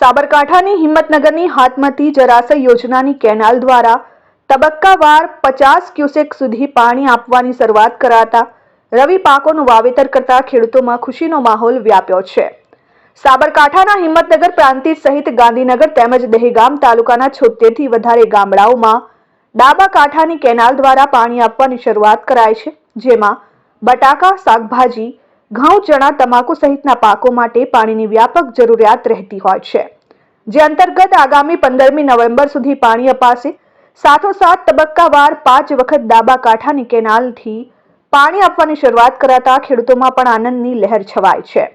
સાબરકાંઠાની હિંમતનગરની હાથમતી જળાશય યોજનાની કેનાલ દ્વારા તબક્કાવાર પચાસ ક્યુસેક સુધી પાણી આપવાની શરૂઆત કરાતા રવિ પાકોનું વાવેતર કરતા ખેડૂતોમાં ખુશીનો માહોલ વ્યાપ્યો છે. સાબરકાંઠાના હિંમતનગર પ્રાંતિજ સહિત ગાંધીનગર તેમજ દહેગામ તાલુકાના છોતેરથી વધારે ગામડાઓમાં ડાબા કાંઠાની કેનાલ દ્વારા પાણી આપવાની શરૂઆત કરાય છે, જેમાં બટાકા, શાકભાજી ઘઉં, ચણા, તમાકુ સહિતના પાકો માટે પાણીની વ્યાપક જરૂરિયાત રહેતી હોય છે. જે અંતર્ગત આગામી પંદરમી નવેમ્બર સુધી પાણી અપાશે. સાથોસાથ તબક્કાવાર પાંચ વખત ડાબા કાંઠાની કેનાલથી પાણી આપવાની શરૂઆત કરાતા ખેડૂતોમાં પણ આનંદની લહેર છવાય છે.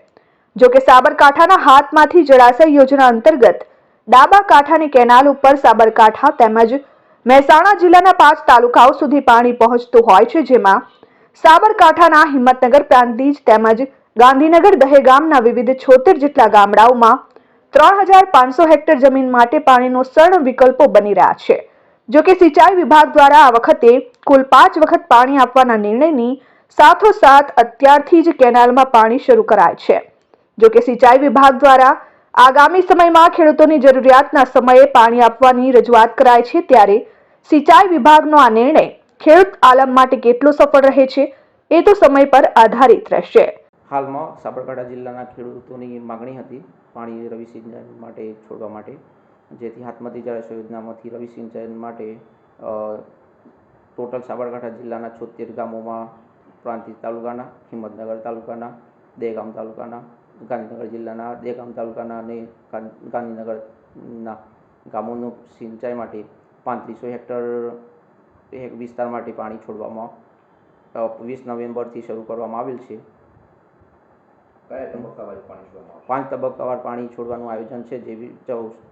જો કે સાબરકાંઠાના હાથમાંથી જળાશય યોજના અંતર્ગત ડાબા કાંઠાની કેનાલ ઉપર સાબરકાંઠા તેમજ મહેસાણા જિલ્લાના પાંચ તાલુકાઓ સુધી પાણી પહોંચતું હોય છે, જેમાં સાબરકાંઠાના હિંમતનગર પ્રાંતિજ તેમજ ગાંધીનગર દહેગામના વિવિધ છોતેર જેટલા ગામડાઓમાં ત્રણ હજાર પાંચસો હેક્ટર જમીન માટે પાણીનો સરળ વિકલ્પો બની રહ્યા છે. જો કે સિંચાઈ વિભાગ દ્વારા આ વખતે કુલ પાંચ વખત પાણી આપવાના નિર્ણયની સાથોસાથ અત્યારથી જ કેનાલમાં પાણી શરૂ કરાય છે. જો કે સિંચાઈ વિભાગ દ્વારા આગામી સમયમાં ખેડૂતોની જરૂરિયાતના સમયે પાણી આપવાની રજૂઆત કરાય છે ત્યારે સિંચાઈ વિભાગનો આ નિર્ણય ખેડૂત આલમ માટે કેટલો સફળ રહે છે, એ તો સમય પર આધારિત રહેશે. હાલમાં સાબરકાંઠા જિલ્લાના ખેડૂતોની માગણી હતી પાણી રવિ સિંચાઈ માટે છોડવા માટે, જેથી હાથમતી જળાશય યોજનામાંથી રવિ સિંચાઈ માટે ટોટલ સાબરકાંઠા જિલ્લાના છોતેર ગામોમાં પ્રાંતિજ તાલુકાના, હિંમતનગર તાલુકાના, દેગામ તાલુકાના, ગાંધીનગર જિલ્લાના, દેગામ તાલુકાના અને ગાંધીનગરના ગામોનું સિંચાઈ માટે પાંત્રીસો હેક્ટર વિસ્તાર માટે પાણી છોડવામાં વીસ નવેમ્બરથી શરૂ કરવામાં આવેલ છે. કયા તબક્કાવાર પાણી છોડવામાં પાંચ તબક્કાવાર પાણી છોડવાનું આયોજન છે જે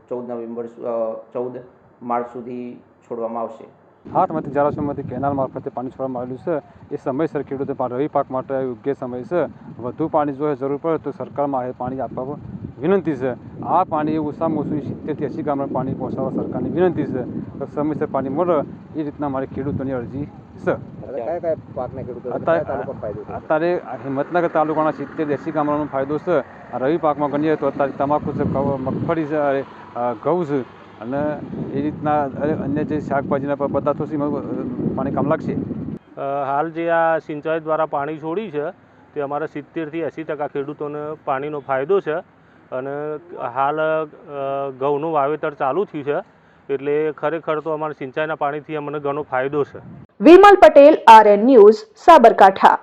ચૌદ નવેમ્બર ચૌદ માર્ચ સુધી છોડવામાં આવશે. હાથમાંથી જળાશયમાંથી કેનાલ મારફતે પાણી છોડવામાં આવેલું છે. એ સમયસર ખેડૂતો રવિ પાક માટે યોગ્ય સમય છે. વધુ પાણી જો જરૂર પડે તો સરકારમાં પાણી આપવા વિનંતી છે. આ પાણી ઓછામાં ઓછું સિત્તેરથી એસી ગામમાં પાણી પહોંચાડવા સરકારની વિનંતી છે તો સમયસર પાણી મળે. એ રીતના મારી ખેડૂતોની અરજી છે. અત્યારે હિંમતનગર તાલુકાના સિત્તેર એંસી ગામડાનો ફાયદો છે. આ રવિ પાકમાં ગણીએ તો અત્યારે તમાકુ છે મગફળી છે અરે, ઘઉં છે. અને એ રીતના અન્ય જે શાકભાજીના પદાર્થો છે પાણી કામ લાગશે? હાલ જે આ સિંચાઈ દ્વારા પાણી છોડી છે તે અમારા સિત્તેરથી એંસી ટકા ખેડૂતોને પાણીનો ફાયદો છે. અને હાલ ઘઉંનું વાવેતર ચાલુ થયું છે. એટલે ખરેખર તો અમારે સિંચાઈના પાણીથી અમને ઘણો ફાયદો છે. Vimal Patel, RN news, Sabarkantha.